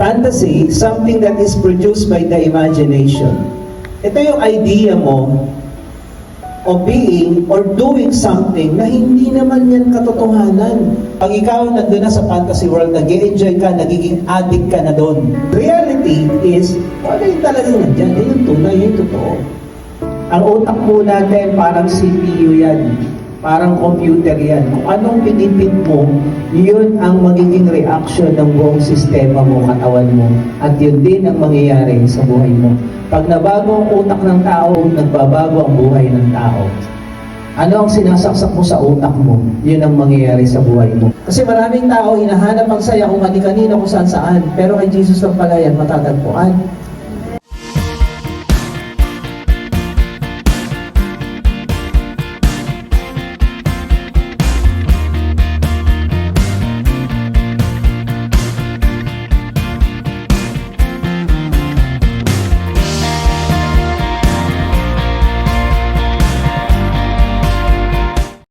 Fantasy, something that is produced by the imagination. Ito yung idea mo of being or doing something na hindi naman yan katotohanan. Pag ikaw nandun na sa fantasy world, nag enjoy ka, nagiging addict ka na doon. Reality is, wala yung talagang nandyan. Yan yung tunay, yung totoo. Ang utak po natin, parang CPU yan. Parang computer yan. Kung anong pinipit mo, yun ang magiging reaction ng buong sistema mo, katawan mo. At yun din ang mangyayari sa buhay mo. Pag nabago ang utak ng tao, nagbabago ang buhay ng tao. Ano ang sinasaksak mo sa utak mo? Yun ang mangyayari sa buhay mo. Kasi maraming tao hinahanap ang saya kung kani-kanina kung saan saan. Pero kay Jesus lang pala yan matatagpuan.